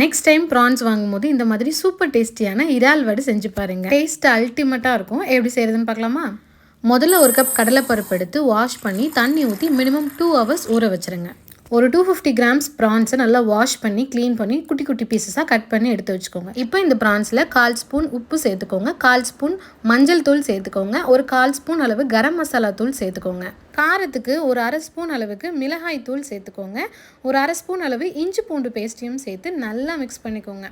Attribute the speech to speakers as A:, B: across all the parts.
A: Next time prawns வாங்கும்போது இந்த மாதிரி சூப்பர் டேஸ்டியான இறால் வடை செஞ்சு பாருங்கள் டேஸ்ட் அல்டிமேட்டாக இருக்கும். எப்படி செய்கிறதுன்னு பார்க்கலாமா? முதல்ல ஒரு கப் கடலைப்பருப்பு எடுத்து வாஷ் பண்ணி தண்ணி ஊற்றி மினிமம் டூ ஹவர்ஸ் ஊற வச்சுருங்க. ஒரு டூ ஃபிஃப்டி கிராம்ஸ் ப்ரான்ஸை நல்லா வாஷ் பண்ணி க்ளீன் பண்ணி குட்டி குட்டி பீசஸாக கட் பண்ணி எடுத்து வச்சுக்கோங்க. இப்போ இந்த ப்ரான்ஸில் கால் ஸ்பூன் உப்பு சேர்த்துக்கோங்க. கால் ஸ்பூன் மஞ்சள் தூள் சேர்த்துக்கோங்க. ஒரு கால் ஸ்பூன் அளவு கரம் மசாலா தூள் சேர்த்துக்கோங்க. காரத்துக்கு ஒரு அரை ஸ்பூன் அளவுக்கு மிளகாய் தூள் சேர்த்துக்கோங்க. ஒரு அரை ஸ்பூன் அளவு இஞ்சி பூண்டு பேஸ்ட்டையும் சேர்த்து நல்லா மிக்ஸ் பண்ணிக்கோங்க.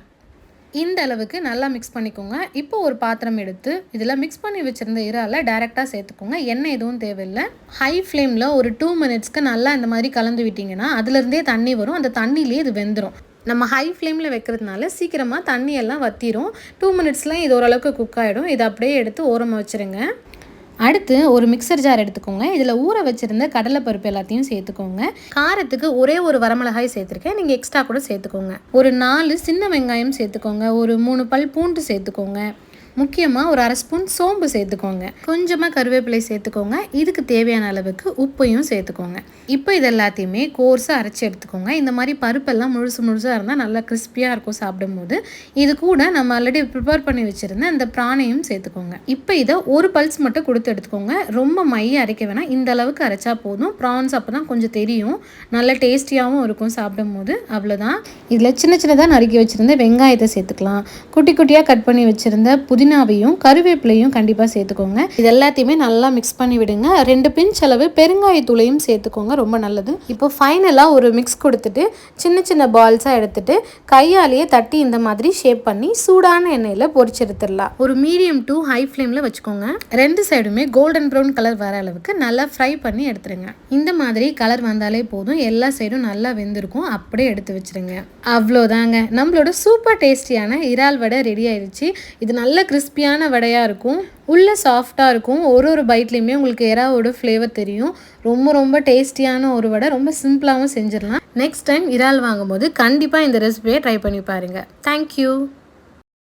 A: இந்த அளவுக்கு நல்லா மிக்ஸ் பண்ணிக்கோங்க. இப்போ ஒரு பாத்திரம் எடுத்து இதில் மிக்ஸ் பண்ணி வச்சுருந்த இறால டேரெக்டாக சேர்த்துக்கோங்க. எண்ணெய் எதுவும் தேவையில்லை. ஹை ஃப்ளேமில் ஒரு டூ மினிட்ஸ்க்கு நல்லா இந்த மாதிரி கலந்து விட்டிங்கன்னா அதுலேருந்தே தண்ணி வரும். அந்த தண்ணியிலே இது வெந்துடும் நம்ம ஹை ஃப்ளேமில் வைக்கிறதுனால சீக்கிரமாக தண்ணியெல்லாம் வத்திரும். வற்றிடும் டூ மினிட்ஸில் இது ஓரளவுக்கு குக் ஆகிடும் இதை அப்படியே எடுத்து ஓரமாக வச்சுருங்க. அடுத்து ஒரு மிக்சர் ஜார் எடுத்துக்கோங்க. இதில் ஊற வச்சுருந்த கடலைப்பருப்பு எல்லாத்தையும் சேர்த்துக்கோங்க. காரத்துக்கு ஒரே ஒரு வரமிளகாய் சேர்த்துருக்கேன். நீங்கள் எக்ஸ்ட்ரா கூட சேர்த்துக்கோங்க. ஒரு நாலு சின்ன வெங்காயம் சேர்த்துக்கோங்க. ஒரு மூணு பல் பூண்டு சேர்த்துக்கோங்க. முக்கியமாக ஒரு அரை ஸ்பூன் சோம்பு சேர்த்துக்கோங்க. கொஞ்சமாக கருவேப்பிலை சேர்த்துக்கோங்க. இதுக்கு தேவையான அளவுக்கு உப்பையும் சேர்த்துக்கோங்க. இப்போ இது எல்லாத்தையுமே கோர்ஸாக அரைச்சி எடுத்துக்கோங்க. இந்த மாதிரி பருப்பெல்லாம் முழுசு முழுசாக இருந்தால் நல்லா கிறிஸ்பியாக இருக்கும் சாப்பிடும்போது. இது கூட நம்ம ஆல்ரெடி ப்ரிப்பேர் பண்ணி வச்சுருந்த அந்த பிராணையும் சேர்த்துக்கோங்க. இப்போ இதை ஒரு பல்ஸ் மட்டும் கொடுத்து எடுத்துக்கோங்க. ரொம்ப மைய அரைக்க வேணாம். இந்த அளவுக்கு அரைச்சா போதும். ப்ரான்ஸ் அப்போ தான் கொஞ்சம் தெரியும். நல்ல டேஸ்டியாகவும் இருக்கும் சாப்பிடும்போது. அவ்வளோதான் இதில் சின்ன சின்னதாக நறுக்கி வச்சுருந்த வெங்காயத்தை சேர்த்துக்கலாம். குட்டி குட்டியாக கட் பண்ணி வச்சுருந்த புதி புதினாவையும் கருவேப்பிலையும் கண்டிப்பாக சேர்த்துக்கோங்க. இது எல்லாத்தையுமே நல்லா மிக்ஸ் பண்ணி விடுங்க. ரெண்டு பிஞ்ச் அளவு பெருங்காயத்தூளையும் சேர்த்துக்கோங்க. ரொம்ப நல்லது. இப்போ ஃபைனலாக ஒரு மிக்ஸ் கொடுத்துட்டு சின்ன சின்ன பால்ஸாக எடுத்துட்டு கையாலேயே தட்டி இந்த மாதிரி ஷேப் பண்ணி சூடான எண்ணெயில் பொரிச்சு எடுத்துடலாம் ஒரு மீடியம் டு ஹை ஃப்ளேமில் வச்சுக்கோங்க. ரெண்டு சைடுமே கோல்டன் ப்ரௌன் கலர் வர அளவுக்கு நல்லா ஃப்ரை பண்ணி எடுத்துருங்க இந்த மாதிரி கலர் வந்தாலே போதும். எல்லா சைடும் நல்லா வெந்திருக்கும். அப்படியே எடுத்து வச்சிருங்க அவ்வளோதாங்க. நம்மளோட சூப்பர் டேஸ்டியான இறால் வடை ரெடி ஆயிடுச்சு. இது நல்ல கிறிஸ்பியான வடையாக இருக்கும். உள்ளே சாஃப்டாக இருக்கும். ஒரு ஒரு பைட்லேயுமே உங்களுக்கு இறாவோட ஃப்ளேவர் தெரியும். ரொம்ப ரொம்ப டேஸ்டியான ஒரு வடை. ரொம்ப சிம்பிளாகவும் செஞ்சிடலாம். நெக்ஸ்ட் டைம் இறால் வாங்கும்போது கண்டிப்பாக இந்த ரெசிபியை ட்ரை பண்ணி பாருங்கள் தேங்க்யூ